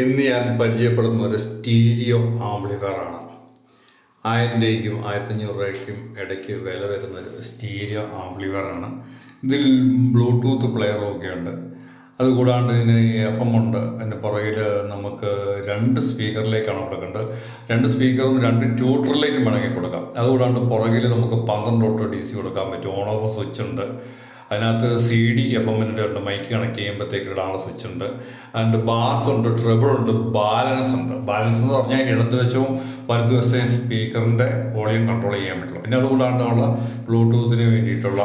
ഇന്ന് ഞാൻ പരിചയപ്പെടുന്ന ഒരു സ്റ്റീരിയോ ആംപ്ലിഫയറാണ് ആയിരത്തിന്റെക്കും ആയിരത്തഞ്ഞൂറ് രൂപയ്ക്കും ഇടയ്ക്ക് വില വരുന്ന ഒരു സ്റ്റീരിയോ ആംപ്ലിഫയറാണ് ഇതിൽ ബ്ലൂടൂത്ത് പ്ലെയറും ഒക്കെ ഉണ്ട്. അതുകൂടാണ്ട് ഇതിന് എഫ് എം ഉണ്ട്. അതിന്റെ പുറകിൽ നമുക്ക് രണ്ട് സ്പീക്കറിലേക്കാണ് കൊടുക്കേണ്ടത്. രണ്ട് സ്പീക്കറും രണ്ട് ട്യൂട്ടറിലേക്കും വേണമെങ്കിൽ കൊടുക്കാം. അതുകൂടാണ്ട് പുറകിൽ നമുക്ക് പന്ത്രണ്ട് തൊട്ട് ഡി സി കൊടുക്കാൻ പറ്റും. ഓൺ ഓഫ് സ്വിച്ച് ഉണ്ട്. അതിനകത്ത് സി ഡി എഫ് എമ്മിന്റെ ഉണ്ട് മൈക്ക് കണക്ട് ചെയ്യുമ്പോഴത്തേക്കുള്ള ആളെ സ്വിച്ച് ഉണ്ട്. അതിന്റെ ബാസ് ഉണ്ട് ട്രിബിൾ ഉണ്ട് ബാലൻസ് ഉണ്ട്. ബാലൻസ് എന്ന് പറഞ്ഞാൽ ഇടതുവശവും വലതുവശവും സ്പീക്കറിന്റെ വോളിയം കൺട്രോൾ ചെയ്യാൻ പറ്റുള്ളൂ. പിന്നെ അതുകൂടാണ്ടുള്ള ബ്ലൂടൂത്തിന് വേണ്ടിയിട്ടുള്ള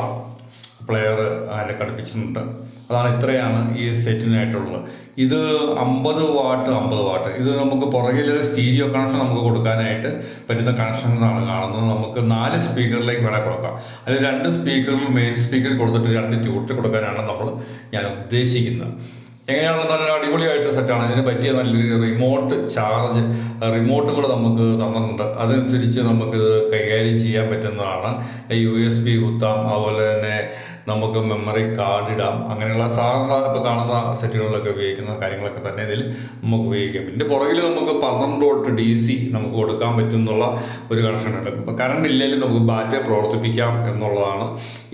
പ്ലെയർ അതിന്റെ ഘടിപ്പിച്ചിട്ടുണ്ട്. അതാണ് ഇത്രയാണ് ഈ സെറ്റിനായിട്ടുള്ളത് ഇത് അമ്പത് വാട്ട് അമ്പത് വാട്ട് ഇത് നമുക്ക് പുറകിൽ സ്റ്റീരിയോ കണക്ഷൻ നമുക്ക് കൊടുക്കാനായിട്ട് പറ്റുന്ന കണക്ഷൻസാണ് കാണുന്നത്. നമുക്ക് നാല് സ്പീക്കറിലേക്ക് വേണേൽ കൊടുക്കാം. അതിൽ രണ്ട് സ്പീക്കറിൽ മെയിൻ സ്പീക്കർ കൊടുത്തിട്ട് രണ്ട് ട്യൂട്ടർ കൊടുക്കാനാണ് നമ്മൾ ഞാൻ ഉദ്ദേശിക്കുന്നത്. എങ്ങനെയാണ് നല്ല അടിപൊളിയായിട്ട് സെറ്റാണ് ഇതിന് പറ്റിയ നല്ലൊരു റിമോട്ട് ചാർജ് റിമോട്ട് കൂടെ നമുക്ക് തന്നിട്ടുണ്ട്. അതനുസരിച്ച് നമുക്ക് കൈകാര്യം ചെയ്യാൻ പറ്റുന്നതാണ്. യു എസ് ബി കുത്താം അതുപോലെ തന്നെ നമുക്ക് മെമ്മറി കാർഡ് ഇടാം. അങ്ങനെയുള്ള സാധാരണ ഇപ്പോൾ കാണുന്ന സെറ്റുകളിലൊക്കെ ഉപയോഗിക്കുന്ന കാര്യങ്ങളൊക്കെ തന്നെ ഇതിൽ നമുക്ക് ഉപയോഗിക്കാം. പിന്നെ പുറകിൽ നമുക്ക് പന്ത്രണ്ട് വോൾട്ട് ഡി സി നമുക്ക് കൊടുക്കാൻ പറ്റും എന്നുള്ള ഒരു കണക്ഷൻ ഉണ്ട്. ഇപ്പോൾ കറണ്ട് ഇല്ലെങ്കിലും നമുക്ക് ബാറ്ററി പ്രവർത്തിപ്പിക്കാം എന്നുള്ളതാണ്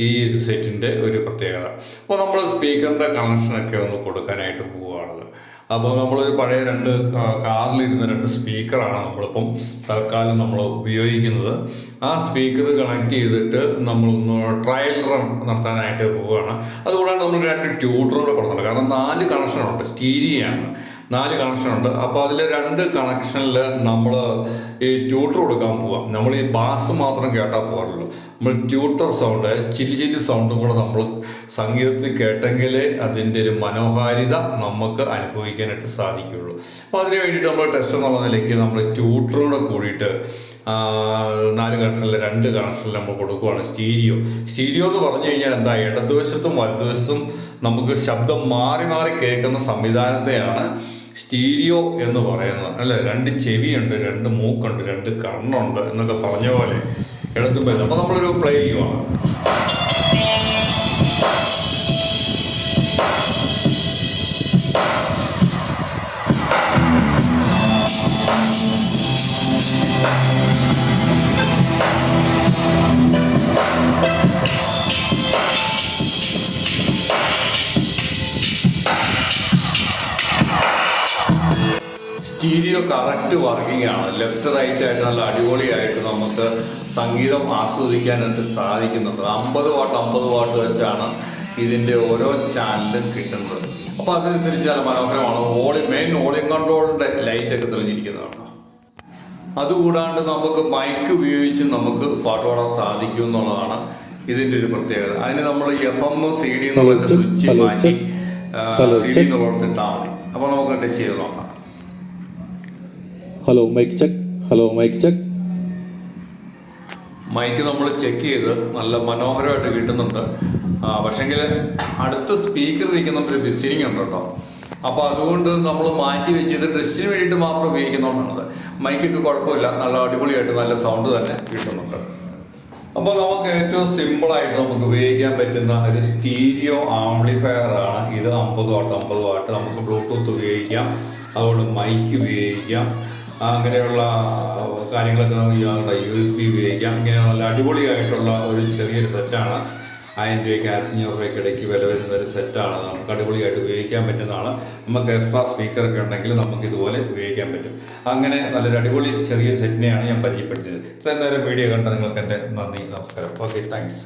ഈ ഒരു സെറ്റിന്റെ ഒരു പ്രത്യേകത. അപ്പോൾ നമ്മൾ സ്പീക്കറിന്റെ കണക്ഷനൊക്കെ ഒന്ന് കൊടുക്കാനായിട്ട് പോവുകയാണത്. അപ്പോൾ നമ്മൾ പഴയ രണ്ട് കാറിലിരുന്ന രണ്ട് സ്പീക്കറാണ് നമ്മളിപ്പം തൽക്കാലം നമ്മൾ ഉപയോഗിക്കുന്നത്. ആ സ്പീക്കർ കണക്ട് ചെയ്തിട്ട് നമ്മളൊന്ന് ട്രയൽ റൺ നടത്താനായിട്ട് പോവുകയാണ്. അതുകൂടാണ്ട് നമ്മൾ രണ്ട് ട്യൂട്ടറുകൾ കൂടെ കൊടുക്കുന്നുണ്ട് കാരണം നാല് കണക്ഷനുണ്ട് സ്റ്റീരിയാണ്. നാല് കണക്ഷനുണ്ട്. അപ്പോൾ അതിൽ രണ്ട് കണക്ഷനിൽ നമ്മൾ ഈ ട്യൂട്ടർ കൊടുക്കാൻ പോവാം. നമ്മൾ ഈ ബാസ് മാത്രം കേട്ടാൽ പോരല്ലോ നമ്മൾ ട്യൂട്ടർ സൗണ്ട് ചില്ലി ചില്ലി സൗണ്ടും കൂടെ നമ്മൾ സംഗീതത്തിൽ കേട്ടെങ്കിലേ അതിന്റെ ഒരു മനോഹാരിത നമുക്ക് അനുഭവിക്കാനായിട്ട് സാധിക്കുകയുള്ളൂ. അപ്പോൾ അതിന് വേണ്ടിയിട്ട് നമ്മൾ ടെസ്റ്റ് എന്നുള്ള നിലയ്ക്ക് നമ്മൾ ട്യൂട്ടറോടെ കൂടെ കൂടിയിട്ട് നാല് കണക്ഷനിൽ രണ്ട് കണക്ഷനിൽ നമ്മൾ കൊടുക്കുവാണ് സ്റ്റീരിയോ. സ്റ്റീരിയോ എന്ന് പറഞ്ഞു കഴിഞ്ഞാൽ എന്താ ഇടതുവശത്തും വലതുവശത്തും നമുക്ക് ശബ്ദം മാറി മാറി കേൾക്കുന്ന സംവിധാനത്തെയാണ് സ്റ്റീരിയോ എന്ന് പറയുന്നത്. അല്ലേ? രണ്ട് ചെവിയുണ്ട് രണ്ട് മൂക്കുണ്ട് രണ്ട് കണ്ണുണ്ട് എന്നൊക്കെ പറഞ്ഞ പോലെ ഇടത്തും വരുന്നത് അപ്പോൾ നമ്മളൊരു പ്ലേ ചെയ്യുവാണ്. സ്റ്റീരിയോ കറക്റ്റ് വർക്കിംഗ് ആണ്. ലെഫ്റ്റ് റൈറ്റ് ആയിട്ട് നല്ല അടിപൊളിയായിട്ട് നമുക്ക് സംഗീതം ആസ്വദിക്കാനായിട്ട് സാധിക്കുന്നത് അമ്പത് പാട്ട് അമ്പത് പാട്ട് വെച്ചാണ് ഇതിന്റെ ഓരോ ചാനലും കിട്ടുന്നത്. അപ്പോൾ അതനുസരിച്ച് അത് മനോഹരമാണ് ഓളി മെയിൻ ഓളിംഗ് കൺട്രോളിന്റെ ലൈറ്റൊക്കെ തെളിഞ്ഞിരിക്കുന്നതാണ് അതുകൂടാണ്ട് നമുക്ക് മൈക്ക് ഉപയോഗിച്ച് നമുക്ക് പാട്ട് പാടാൻ സാധിക്കും എന്നുള്ളതാണ് ഇതിന്റെ ഒരു പ്രത്യേകത. അതിന് നമ്മൾ എഫ് എം സി ഡി എന്നുള്ള സ്വിച്ച് മാറ്റി സി ഡി check. എന്നുള്ളടത്തിട്ടാൽ മതി. അപ്പോൾ നമുക്ക് ടെസ്റ്റ് ചെയ്ത് നോക്കാം. Hello mike check hello mike check mike നമ്മൾ ചെക്ക് ചെയ്ത് നല്ല മനോഹരമായിട്ട് കിട്ടുന്നുണ്ട്. പക്ഷെങ്കിൽ അടുത്ത സ്പീക്കർ ഇരിക്കുന്ന ഒരു വിസിലിംഗ് ഉണ്ട് കേട്ടോ. അപ്പോൾ അതുകൊണ്ട് നമ്മൾ മാറ്റി വെച്ച് ഇത് ഡ്രസ്സിന് വേണ്ടിയിട്ട് മാത്രം ഉപയോഗിക്കുന്നതുകൊണ്ടാണത് മൈക്കൊക്കെ കുഴപ്പമില്ല. നല്ല അടിപൊളിയായിട്ട് നല്ല സൗണ്ട് തന്നെ കിട്ടുന്നുണ്ട്. അപ്പോൾ നമുക്ക് ഏറ്റവും സിമ്പിളായിട്ട് നമുക്ക് ഉപയോഗിക്കാൻ പറ്റുന്ന ഒരു സ്റ്റീരിയോ ആംപ്ലിഫയർ ആണ്. ഇത് അമ്പത് വാട്ട് അമ്പത് വാട്ട് നമുക്ക് ബ്ലൂടൂത്ത് ഉപയോഗിക്കാം. അതുകൊണ്ട് മൈക്ക് ഉപയോഗിക്കാം. അങ്ങനെയുള്ള കാര്യങ്ങളൊക്കെ നമുക്ക് ചെയ്യാറുണ്ട് യു എസ് ബി ഉപയോഗിക്കാം. ഇങ്ങനെ നല്ല അടിപൊളിയായിട്ടുള്ള ഒരു ചെറിയൊരു സെറ്റാണ് ആയിരം രൂപയ്ക്ക് അഞ്ഞൂറ് രൂപയ്ക്ക് ഇടയ്ക്ക് വില വരുന്ന ഒരു സെറ്റാണ് നമുക്ക് അടിപൊളിയായിട്ട് ഉപയോഗിക്കാൻ പറ്റുന്നതാണ്. നമുക്ക് എക്സ്ട്രാ സ്പീക്കറൊക്കെ ഉണ്ടെങ്കിൽ നമുക്ക് ഇതുപോലെ ഉപയോഗിക്കാൻ പറ്റും. അങ്ങനെ നല്ലൊരു അടിപൊളി ചെറിയ സെറ്റിനെയാണ് ഞാൻ പരിചയപ്പെടുത്തിയത്. ഇത്രയും നേരം വീഡിയോ കണ്ട നിങ്ങൾക്ക് എന്റെ നന്ദി നമസ്കാരം. Okay thanks